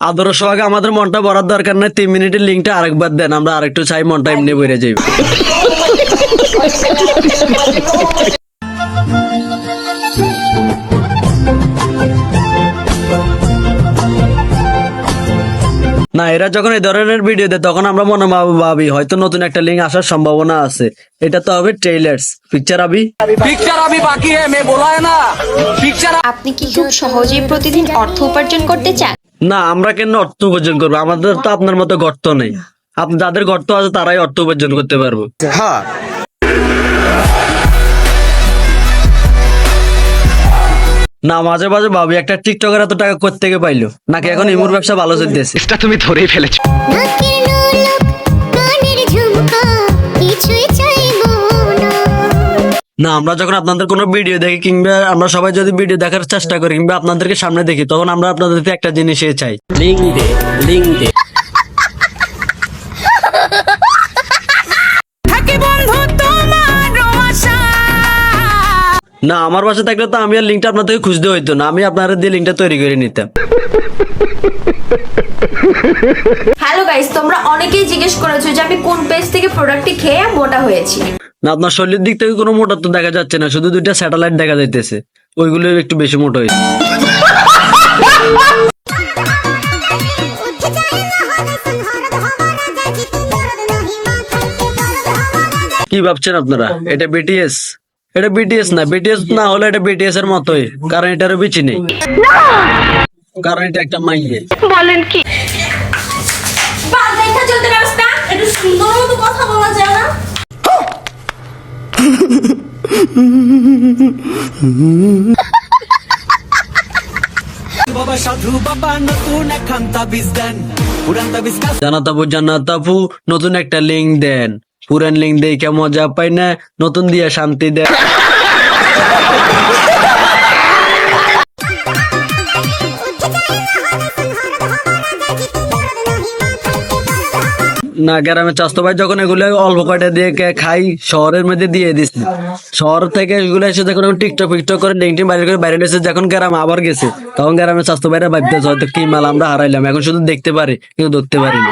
আদর আগে আমাদের মনটা বরার দরকার নাই। তিন মিনিটের লিঙ্কটা আরেকবার দেন আমরা আরেকটু চাই মনটা এমনি বেড়ে যাই না এরা যখন এই ধরনের ভিডিও দেয় তখন আমরা মনে ভাবি হয়তো নতুন একটা লিঙ্ক আসার সম্ভাবনা আছে। এটা তো হবে ট্রেইলার্স পিকচার আবি? পিকচার আবি বাকি হ্যায় মে বোলা না। পিকচার আপনি কি খুব সহজেই প্রতিদিন অর্থ উপার্জন করতে চান? না আমরা কেন অর্থ উপার্জন করব? আমাদের তো আপনার মতো গর্ত নেই। আপনি যাদের গর্ত আছে তারাই অর্থ উপার্জন করতে পারব। না মাঝে মাঝে ভাবি একটা টিকটকের এত টাকা করতে থেকে পাইলো? নাকি এখন ইমুর ব্যবসা ভালো চলতেছে? এটা তুমি ধরেই ফেলেছো। না আমরা যখন আপনাদের কোনো ভিডিও দেখি কিংবা আমরা সবাই যদি ভিডিও দেখার চেষ্টা করি কিংবা আপনাদেরকে সামনে দেখি তখন আমরা আপনাদের থেকে একটা জিনিসই চাই। লিঙ্ক দে লিঙ্ক দে। না আমার বাসা থাকলে তো আমি আর লিঙ্কটা আপনার থেকে খুঁজতে হইতো না আমি আপনার দিয়ে লিঙ্কটা তৈরি করে নিতাম। হ্যালো গাইস তোমরা অনেকেই জিজ্ঞেস করেছ যে আমি কোন পেজ থেকে প্রোডাক্টটি খেয়ে মোটা হয়েছি। না আপনার শরীরের দিক থেকে কোনো মোটা তো দেখা যাচ্ছে না শুধু দুইটা স্যাটেলাইট দেখা যাইতেছে। ওইগুলো একটু বেশি মোটা হয়েছে কি ভাবছেন আপনারা? এটা বিটিএস এটা বিটিএস না বিটিএস না হলে এটা বিটিএস এর মতোই কারণ এটারও বিচি নেই। কারণ এটা একটা মাইয়ে বাস নতুন জানাতাবু জানাতাবু, নতুন একটা লিঙ্ক দেন। পুরান লিঙ্ক দেখে মজা পাই না, নতুন দিয়ে শান্তি দেন। না, গ্রামের চাষ ভাই যখন এগুলো অল্প কয়টা দিয়ে খাই, শহরের মধ্যে দিয়ে দিছে। শহর থেকে এগুলো এসে যখন টিকটক ফিকটক করে লিঙ্কটি বাইরে করে বাইরে এসে যখন গ্রাম আবার গেছে, তখন গ্রামের চাস্তো ভাইরা ভাবতেছে, হয়তো কি মাল আমরা হারাইলাম, এখন শুধু দেখতে পারি, কিন্তু ধরতে পারি না।